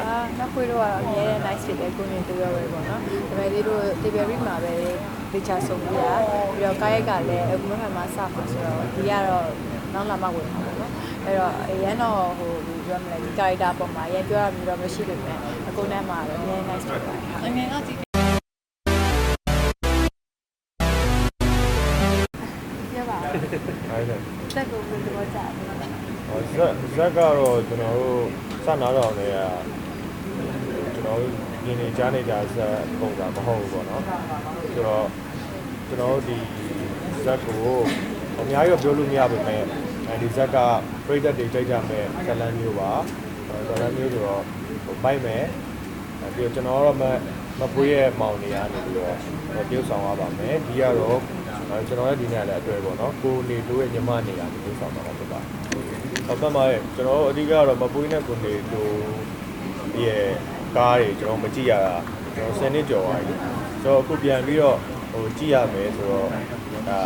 အာနောက်ခွေးတော့ကတော့အများနဲ့ nice ဖြစ်တယ်ကိုနေတူရောပဲပေါ့နော်ဒါပေမဲ့ဒီတို့ delivery မှာပဲဒေချာဆုံးပြရပြီးတော့ကားရိုက်ကလည်းအခုမှမှစမှာဆိုတော့ဒီကတော့နောက်လာမှဝင်မှာပေါ့နော်အဲ့တော့အရန်တော့ဟိုပြောမလဲဒီ character ပုံမှာရန်ပြောရမျိုးတော့မရှိပေမဲ့အကုန်နဲ့မှာတော့အများ nice ဖြစ်ပါတယ်ဟုတ်အငယ်ကကြည့်ပြပါအဲ့ဒါတက်ကိုဘယ်လိုကြာလဲဟောဇက်ဇက်ကတော့ကျွန်တော်တို့စနာတော်တွေက ကျွန်တော်တို့ဒီနေကြားနေကြဇက်ပုံစံမဟုတ်ဘူးပေါ့နော်ဆိုတော့ကျွန်တော်တို့ဒီဇက်ကိုအများကြီးတော့ပြောလို့မရပါဘူးအဲဒီဇက်ကပြိသက်တွေကြိုက်ကြမယ်ဇလန်မျိုးပါဇလန်မျိုးဆိုတော့ပိုက်မယ်ပြီးတော့ကျွန်တော်တော့မမပွေးရဲ့မောင်နေရနေပြီးတော့ပြုတ်ဆောင်ရပါမယ်ဒီကတော့ကျွန်တော်ရဲ့ဒီနေ့လည်းအတွဲပေါ့နော်ကိုနေတိုးရဲ့ညီမနေရနေပြုတ်ဆောင်ပါမှာဖြစ်ပါတယ်ဟုတ်ပါရဲ့ကျွန်တော်တို့အဓိကတော့မပွေးနဲ့ကိုနေတို့ရဲ့ ကားတွေကျွန်တော်မကြည့်ရတာကျွန်တော်10နှစ်ကျော်သွားပြီဆိုတော့အခုပြန်ပြီးတော့ဟိုကြည့်ရမယ်ဆိုတော့ဒါ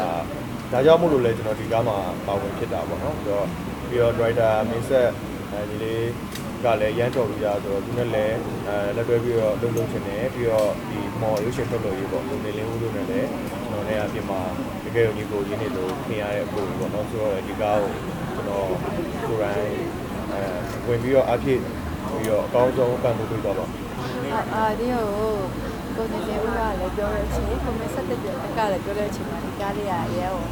ဒါကြောင့်မို့လို့လဲကျွန်တော်ဒီကားမှာပါဝင်ဖြစ်တာပေါ့နော်ဆိုတော့ပြီးတော့ driver မင်းဆက်အဲဒီလေးကလည်းရမ်းတော်ပြီးသားဆိုတော့သူနဲ့လည်းအဲလက်တွဲပြီးတော့လုံလုံချင်တယ်ပြီးတော့ဒီမော်ရုပ်ရှင်ထုတ်လို့ရေးပေါ့လူနေလင်းဦးတို့နဲ့လည်းကျွန်တော်လည်းအပြင်မှာတကယ်ကိုညီကိုရင်းနေလို့ခင်ရတဲ့အဖို့ပေါ့နော်ဆိုတော့ဒီကားကိုကျွန်တော်ကိုယ်တိုင်အဲဝင်ပြီးတော့အဖြစ် ပြီးတော့အကောင်းဆုံးပံ့ပိုးပေးသွားပါမယ်အာဒီဟိုကိုနေနေဦးကလည်းပြောတဲ့အချိန်ကိုမဆက်တဲ့တက်ကလည်းပြောတဲ့အချိန်မှာဒီကားလေးကရဲဟို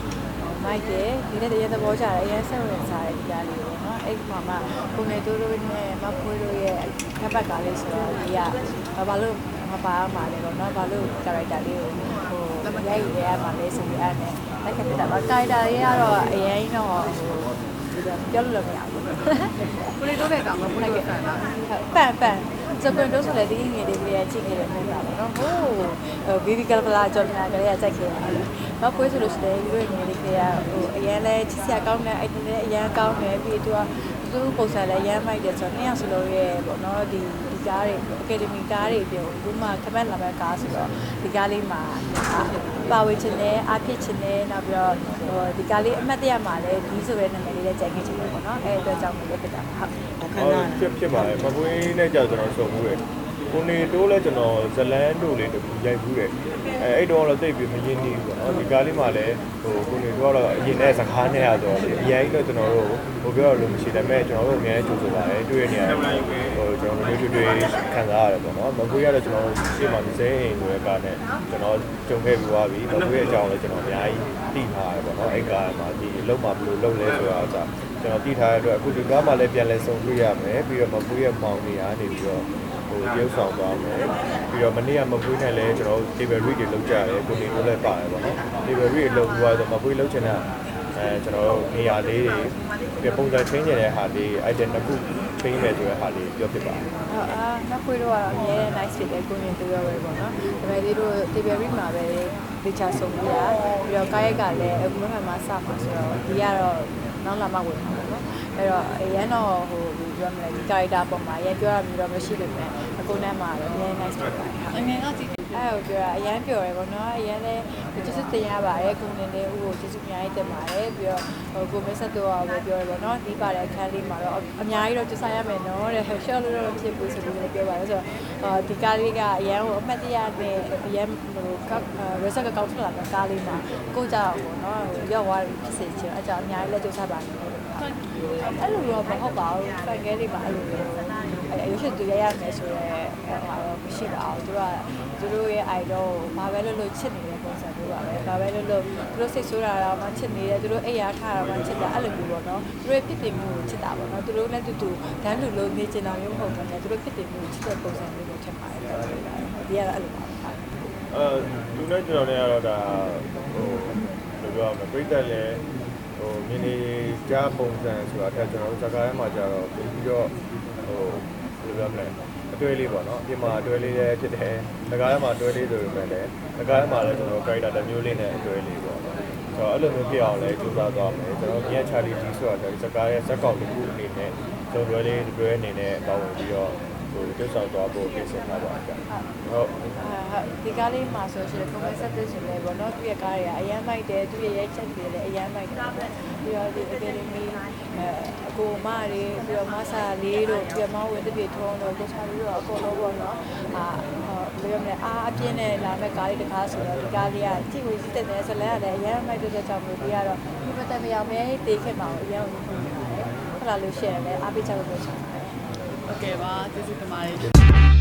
မိုက်တယ်ဒီနေ့တည်းရသဘောကျတယ်အရင်ဆက်ဝင်စားတယ်ဒီကားလေးပေါ့နော်အဲ့ဒီမှာမှကိုနေတို့တို့နဲ့မဖွေးတို့ရဲ့ခက်ပတ်ကားလေးဆိုတော့ဒီကဘာလို့မပါမှာလဲပေါ့နော်ဘာလို့ character လေးကိုဟိုရိုက်ရရမှာလဲဆိုပြီးအဲ့နဲ့လက်ခံတာပါ character လေးကတော့အရင်တော့ဟို ပြောလို့မရဘူးကိုလေးတို့တဲ့ကောင်ကဘုလိုက်ခဲ့တာလားပန်ပန်စကွန်တိုးဆိုလည်းဒီငယ်လေးလေးကြည့်ခဲ့တယ်မျိုးပါပေါ့နော်ဟိုးဘီဘီကလပလာကြော်ညာကလေးကကြိုက်ခဲ့တယ်နောက်ပွေးဆိုလို့ရှိရင်ဒီလိုငယ်လေးကဟိုအရန်လဲချစ်စရာကောင်းတယ်အဲ့ဒီလည်းအရန်ကောင်းတယ်ပြီး သူကသူ့ပုံစံလည်းရမ်းမိုက်တယ်ဆိုတော့နှစ်ယောက်စလုံးရဲ့ပေါ့နော်ဒီဒီကားတွေအကယ်ဒမီကားတွေပြောဒီမှာခမက်လာမဲ့ကားဆိုတော့ဒီကားလေးမှာပါဝင်ချင်တယ်အားဖြစ်ချင်တယ်နောက်ပြီးတော့ဟိုဒီကားလေးအမှတ်တရမှာလည်းဒီဆိုတဲ့နာမည်လေးလည်းကြိုက်ခဲ့ချင်တယ်ပေါ့နော်အဲ့အတွက်ကြောင့်လည်းဖြစ်တာဟုတ်အခဟောမ်းအနားဖြစ်ဖြစ်ပါလေမပွေးနဲ့ကြာကျွန်တော်ဆုံမှုတယ် ကိုနေတိုးလဲကျွန်တော်ဇလန်းတို့လေးတခုရိုက်ဘူးတယ်အဲအဲ့တော့တော့တိတ်ပြီးမရင်းနေဘူးပေါ့နော်ဒီကားလေးမှာလည်းဟိုကိုနေတိုးကတော့အရင်နဲ့စကားနဲ့ရဆိုတော့အရင်တော့ကျွန်တော်တို့ဟိုပြောရလို့မရှိတယ်မဲ့ကျွန်တော်တို့အများကြီးကြိုးဆိုပါတယ်တွေ့ရနေရတယ်ဟိုကျွန်တော်တို့တွေ့တွေ့ခံစားရတယ်ပေါ့နော်မပွေးကတော့ကျွန်တော်ရှေ့မှာဒီဇိမ်းအိမ်တွေကားနဲ့ကျွန်တော်ကြုံခဲ့ပြီးသွားပြီမပွေးရဲ့အကြောင်းလည်းကျွန်တော်အများကြီးသိထားရတယ်ပေါ့နော်အဲ့ကားမှာဒီအလုံးမှာဘယ်လိုလုပ်လဲဆိုတာအစားကျွန်တော်သိထားတဲ့အတွက်အခုဒီကားမှာလည်းပြန်လဲဆုံတွေ့ရမယ်ပြီးတော့မပွေးရဲ့မောင်နေရနေပြီးတော့ ဟိုရုပ်ဆောင်သွားမယ်ပြီးတော့မနေ့ကမပွေးနဲ့လည်းကျွန်တော် table read တွေလုပ်ကြရတယ်ကိုနေတို့လည်းပါတယ်ပေါ့နော် table read တွေလုပ်ပြီးတော့မပွေးလုပ်ချင်တာအဲကျွန်တော်တို့နေရာလေးတွေပြပုံစံချင်းနေတဲ့ဟာလေး item တစ်ခုချင်းမယ်ဆိုတဲ့ဟာလေးပြောပြပါမယ်အာအာနောက်ခွေးတော့ကတော့အများနဲ့ nice ဖြစ်တယ်ကိုနေတူရောပဲပေါ့နော်ဒါပေမဲ့ဒီတို့ delivery မှာပဲဒေချာဆုံးပြရပြီးတော့ကားရိုက်ကလည်းအခုမှမှစမှာဆိုတော့ဒီကတော့နောက်လာမှဝင်မှာပေါ့နော် အဲ့တော့အရန်တော့ဟိုပြောမလဲဒီ character ပုံမှာရန်ပြောရမျိုးတော့မရှိပေမဲ့အကုန်နဲ့မှာတော့အများ nice ဖြစ်ပါတယ်ဟုတ်အငယ်ကကြည့်အဲ့ကိုပြောတာအရန်ပြောရဲပေါ့နော်အရန်လည်းကျေးဇူးတင်ရပါတယ်ကိုနေနေဦးကိုကျေးဇူးအများကြီးတင်ပါတယ်ပြီးတော့ဟိုကိုမဆက်တော့ပဲပြောရပေါ့နော်ဒီပါတဲ့အခန်းလေးမှာတော့အများကြီးတော့ကြိုးစားရမယ်နော်တဲ့ short လို့တော့ဖြစ်ဘူးဆိုပြီးလည်းပြောပါတယ်ဆိုတော့ဒီကားလေးကအရန်ကိုအမှတ်တရနဲ့အရန်ဟိုက reset ကောက်ထလာတဲ့ကားလေးမှာကိုကြောက်ပေါ့နော်ရောက်သွားဖြစ်စေချင်အကြောင်းအများကြီးလည်းကြိုးစားပါတယ် အဲ့လိုတော့မဟုတ်ပါဘူးဖန်ကဲလေးပါအဲ့လိုမျိုးအဲရုပ်ရှင်တူရရမယ်ဆိုတော့ဟာတော့မရှိပါဘူးသူကသူတို့ရဲ့ idol ကိုဘာပဲလို့လို့ချစ်နေတဲ့ပုံစံမျိုးပါပဲဘာပဲလို့လို့သူတို့စိတ်ဆိုးတာတော့မှချစ်နေတယ်သူတို့အိပ်ရာထားတာမှချစ်တာအဲ့လိုမျိုးပေါ့နော်သူတို့ရဲ့ဖြစ်တည်မှုကိုချစ်တာပေါ့နော်သူတို့လည်းတူတူတန်းတူလို့နေချင်တာမျိုးမဟုတ်ဘူးねသူတို့ဖြစ်တည်မှုကိုချစ်တဲ့ပုံစံမျိုးကိုထင်ပါတယ်ဒီကတော့အဲ့လိုပါဟုတ်အဲသူနဲ့ကျွန်တော်နဲ့ကတော့ဒါဟိုဘယ်လိုပြောမလဲပြိတ္တလည်း ဟိုမြင်းနေကြားပုံစံဆိုတာတက်ကျွန်တော်တို့ဇာကာထဲမှာကြတော့ပြီးတော့ဟိုဘယ်လိုပြောမလဲအတွဲလေးပေါ့နော်အပြင်မှာအတွဲလေးလည်းဖြစ်တယ်ဇာကာထဲမှာအတွဲလေးဆိုပေမဲ့လည်းဇာကာထဲမှာလည်းကျွန်တော် character တစ်မျိုးလေးနဲ့အတွဲလေးပေါ့နော်ဆိုတော့အဲ့လိုမျိုးဖြစ်အောင်လည်းကြိုးစားသွားမယ်ကျွန်တော်မြတ်ချာလီကြီးဆိုတာဇာကာရဲ့ဇက်ကောင်တစ်ခုအနေနဲ့ကျွန်တော်တွဲလေးတွဲအနေနဲ့ပါဝင်ပြီးတော့ဟို ကိုတက်ဆောင်သွားဖို့ပြင်ဆင်ထားပါတယ်ဟုတ်အာဟုတ်ဒီကားလေးမှာဆိုရှင်ကွန်မဆက်တစ်ရှင်လေးပေါ့နော်သူ့ရဲ့ကားတွေကအရန်မိုက်တယ်သူ့ရဲ့ရိုက်ချက်တွေလည်းအရန်မိုက်တယ်ပြီးတော့ဒီအကယ်ဒမီအဲအကိုမတွေပြီးတော့မဆာလေးတို့ပြီးတော့မောင်ဝင်တပြေထုံးတို့ကိုချာပြီးတော့အကုန်လုံးပေါ့နော်အာဘယ်လိုလဲအာအပြင်းနဲ့လာမဲ့ကားလေးတစ်ခါဆိုတော့ဒီကားလေးကကြည့်ဝင်ကြည့်တဲ့ဇလန်ကလည်းအရန်မိုက်တဲ့ကြောင့်မို့ဒီကတော့ဒီပတ်သက်မရောက်မဲတေးခင်မှာအရန်ဝင်နေပါတယ်ခလာလို့ရှိရင်လည်းအားပေးချလို့ပြောချင်ပါတယ် ဟုတ်ကဲ့ပါကျေးဇူးတင်ပါတယ်